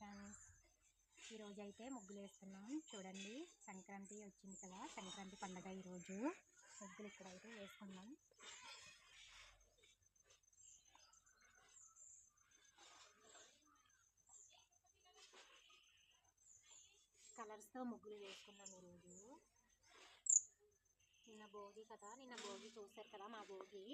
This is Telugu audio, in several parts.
ఫ్రెండ్స్ ఈరోజు అయితే ముగ్గులు వేస్తున్నాం చూడండి సంక్రాంతి వచ్చింది కదా సంక్రాంతి పండగ ఈరోజు. ముగ్గులు ఇక్కడైతే వేసుకున్నాం. కలర్స్తో ముగ్గులు వేసుకున్నాం ఈరోజు. నిన్న భోగి కదా నిన్న భోగి చూశారు కదా మా భోగి.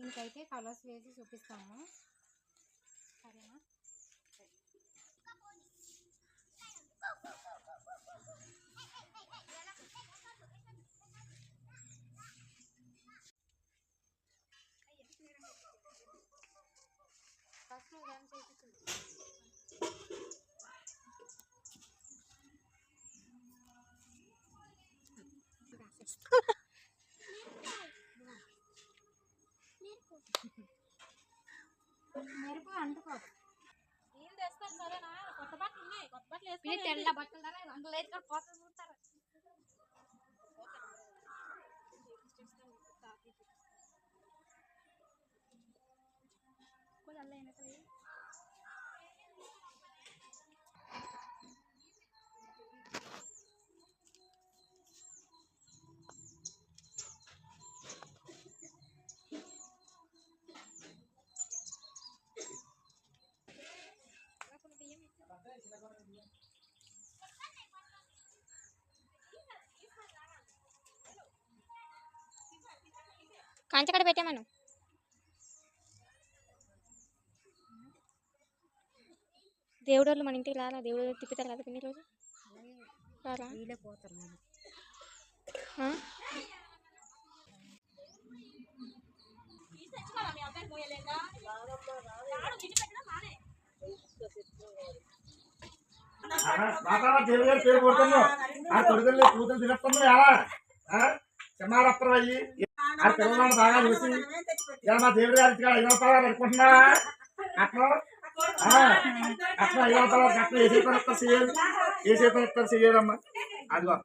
దీనికైతే కలర్స్ వేసి చూపిస్తాము. మెరుపు అంటుకో నీళ్ళు సరేనా కొత్త బట్టలు ఉన్నాయి కొత్త బట్టలు తెల్ల బట్టలు అందులో చూస్తారు. కంచకడ పెట్టామను. దేవుడు వాళ్ళు మన ఇంటికి రారా? దేవుడు తిప్పుతారు కదా పిన్ని రోజు. రారా? వీళ్ళే పోతారు మరి. ఆ? తీసి తెచ్చుకోవాలా మీ అబ్బాయి మోయలేదా రాడు తిని పెట్టినా మానే మాట్లాడ దేవి గారి పేరు కొడుతున్నావు. ఆ కొడుకుల్ని కూతురు తినస్తున్నావు ఎలా చిన్నారప్పలు అయ్యి. ఆ పిల్లలను బాగా చూసి ఇలా మా దేవుడి గారికి ఐదు రూపాయలు అనుకుంటున్నావా అట్లా. అట్లా ఐదు రూపాయలు అట్లా ఏ చేతులు ఇస్తారు చేయాలి ఏ ఇస్తారు చేయాలమ్మా అదిగో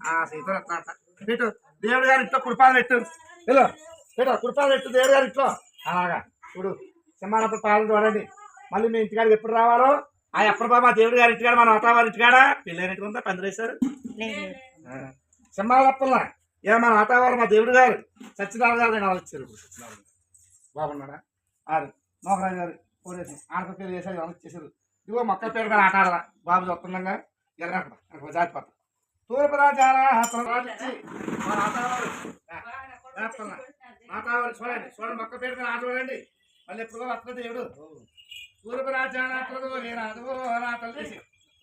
ఆ అట్లా అట్లా పెట్టు దేవుడి గారి ఇంట్లో కుడిపాలు పెట్టు. వెళ్ళు పెట్టు కుడిపాలు పెట్టు దేవుడి గారి ఇంట్లో. అలాగా చూడు చిన్నారప్పల పాలన చూడండి. మళ్ళీ మీ ఇంటికాడికి ఎప్పుడు రావాలో? ఆ ఎప్పుడు బాబా దేవుడి గారి ఇంటికాడ మన అత్తవారి ఇంటికాడ? పెళ్ళైనట్టు ఉందా? పందిరేశారు? లేదు. లేదు సింహాలప్పల ఏ మన ఆటవారు మా దేవుడు గారు సత్యనారాయణ గారు నేను వచ్చారు. ఇప్పుడు సత్యనారాయణ గారు. బాగున్నాడా ఆరు. మోహరాజు గారు పోలీసు ఆడప పేరు చేశారు వాళ్ళు వచ్చేసారు ఇదిగో మొక్క పేరు మీద ఆట ఆడరా బాబు చెప్తున్నాగా ఎర్రగడ జాతి పత్ర. తూర్పు రాజారా రాజిచ్చి మన ఆటవారు ఆటవారు చూడండి చూడండి మొక్క పేరు మీద ఆట చూడండి. మళ్ళీ ఎప్పుడు వస్తుంది దేవుడు. తూర్పు రాజానాథుడు నేను నా తల్లి.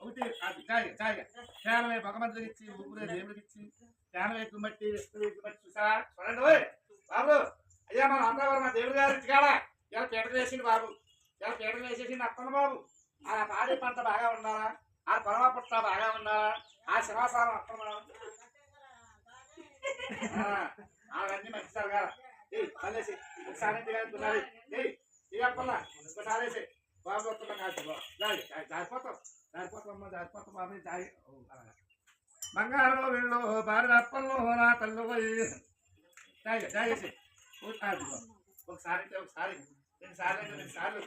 ఒకటి అది చాయ్ చాయ్ ధ్యానమే భగవంతుడికి ఇచ్చి ఊపిరే దేవుడికి ఇచ్చి. ధ్యానం ఎక్కువ బట్టి విష్ణు ఎక్కువ బట్టి చూడండి ఓయ్ బాబు. అయ్యా మన అందరూ మా దేవుడి గారు ఇంటికాడ ఇలా పీటలు వేసింది బాబు. ఇలా పీటలు వేసేసింది అప్పన్న బాబు ఆ పాడి పంట బాగా ఉండాలా? ఆ పొలవ పుట్ట బాగా ఉండాలా? ఆ శివాసారం అప్పన్న బాబు అవన్నీ మంచి జరగాల ఏయ్ పల్లెసి ఒకసారి ఇంటికి వెళ్తున్నది ఏయ్ ఒకసారి వేసి బాబు వస్తున్నా కాదు జారిపోతాం జారిపోతాం అమ్మ జారిపోతాం బాబు జారి అలాగా బంగారు వెళ్ళు భార్య అప్పల్లో నా తల్లు పోయి జాయి జాయి చేసి ఒకసారి ఒకసారి. రెండు సార్లు అంటే రెండు సార్లు.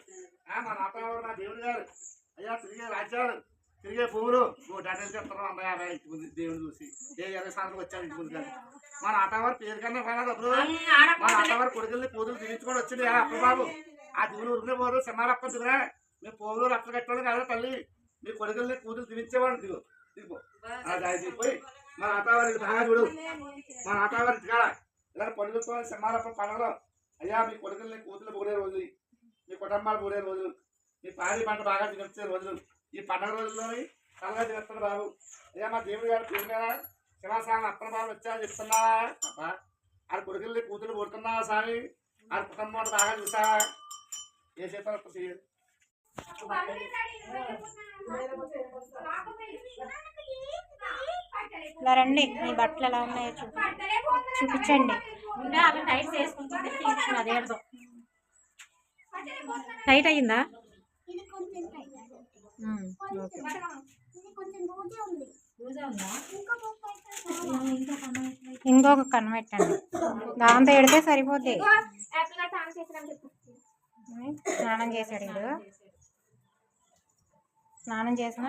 ఆ, మా నాన్నగారు నా దేవుడు గారు. అయ్యా తిరిగే రాజ్యాలు. తిరిగే పువ్వులు నువ్వు దండలు చెప్తున్నావు అమ్మాయి అబ్బాయి ఇంటి ముందు దేవుడు చూసి. ఏ ఇరవై సంవత్సరాలు వచ్చాను ఇంటి ముందు కానీ మా నాన్నగారు పేరు కన్నా కాదు అప్పుడు. మా నాన్నగారు కొడుకుల్ని పూజలు దిగించుకొని వచ్చింది అప్పుడు బాబు? ఆ దిగులు ఉరికినే పోదు సిన్నారప్ప దిగురా మేము పోగులు రక్త కట్టేవాళ్ళు కదా తల్లి. మీ కొడుకుల్ని కూతురు దిగించేవాడు దిగు దిగు అది దిగిపోయి మా నాన్నగారికి బాగా చూడు. మా నాన్నగారికి కాడ ఇలా పండుగతో సిన్నారప్ప పండుగలో అయ్యా మీ కొడుకుల్ని కూతురు పోడే రోజు మీ కుటుంబాలు పోడే రోజులు మీ పాడి పంట బాగా తినొచ్చే రోజులు. ఈ పండుగ రోజుల్లోని చల్లగా తినేస్తాడు బాబు. అయ్యా మా దేవుడు గారు మీద శివాసామి అప్పన బాబు వచ్చా చెప్తున్నా. అబ్బా ఆ కొడుకుల్ని కూతురు పుడుతున్నావా స్వామి ఆ కుటుంబం బాగా చూసా. ఏ చెయ్యదు ఇలా రండి మీ బట్టలు ఎలా ఉన్నాయో చూపి చూపించండి. టైట్ అయ్యిందా? ఇది. ఇది ఇంకొక కన్ను పెట్టండి దాంతో ఎడితే సరిపోద్ది. స్నానం చేశాడు వీడు. స్నానం చేసిన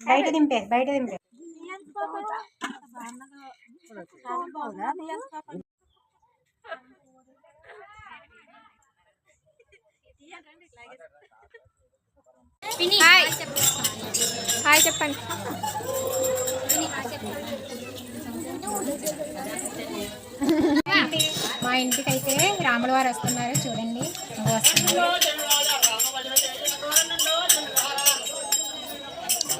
బయట దింపే బయట దింపే. హాయ్ హాయ్ చెప్పండి. మా ఇంటికి అయితే రాముల వారు వస్తున్నారు చూడండి. వస్తున్నారు.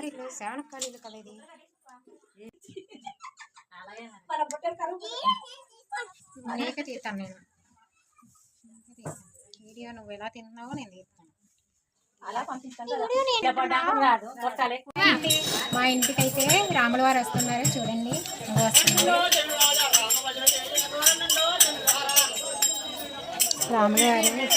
ఇల్లు శ్రవణకాలు ఇల్లు కదా ఇది నీకే తీస్తాను నేను వీడియో నువ్వు ఎలా తిన్నావో నేను తీస్తాను మా ఇంటికి అయితే రాముల వారు వస్తున్నారు చూడండి. ఇదిగో రామగారు మీరు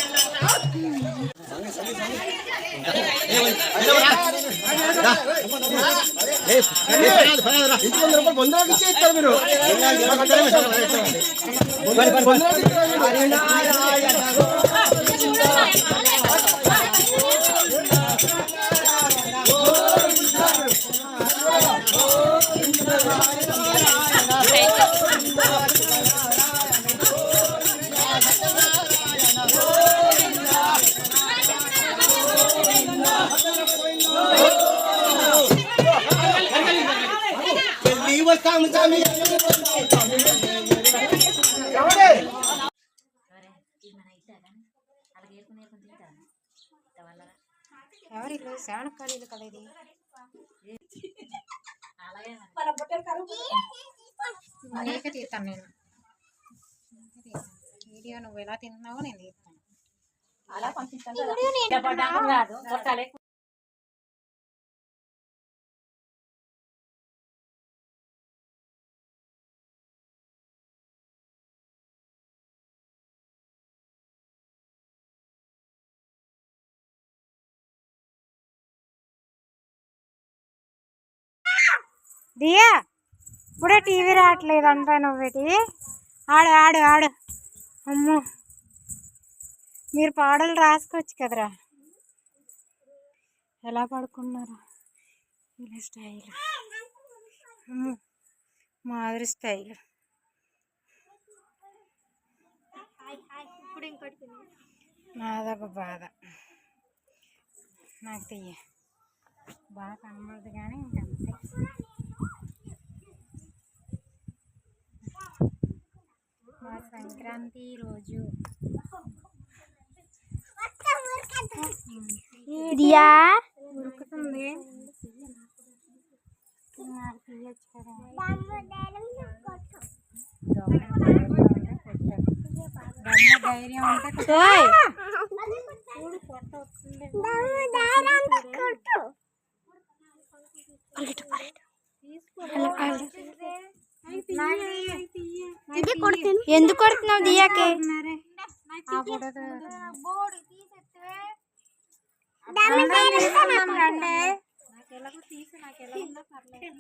వారు ఎవరు? ఇల్లు శ్రవణకాలు ఇల్లు కదా ఇది. నీకే తీస్తాను నేను. వీడియో నువ్వు ఎలా తిన్నావో నేను తీస్తాను. అలా పంపిస్తాను దియా ఇప్పుడే టీవీ రావట్లేదు అంటా నువ్వేటి? ఆడు ఆడు ఆడు. అమ్మో. మీరు పాడలు రాసుకోవచ్చు కదరా. ఎలా పడుకున్నారా. ఇలా స్టైల్. అమ్మో. మాదిరి స్టైల్. నాదొక బాధ. నాకు తీయ బాగా కనబడదు కానీ ఇంకా. సంక్రాంతి రోజు. దియా ఉరుకుతుంది. నాకు తీయచ్చు కదా దొంగ ధైర్యం ఉంటే కొట్టాడు. దొంగ ధైర్యం ఉంటే కొట్టాడు. ఓయ్ చూడు పొట్ట వస్తుంది ఇది కొడుతుంది ఎందుకు కొడుతున్నావు దియాకి? ఆ ఫోటో దాన్ని రండి నాకు ఎలాగో తీసి నాకు ఎలా ఉన్నా పర్లేదు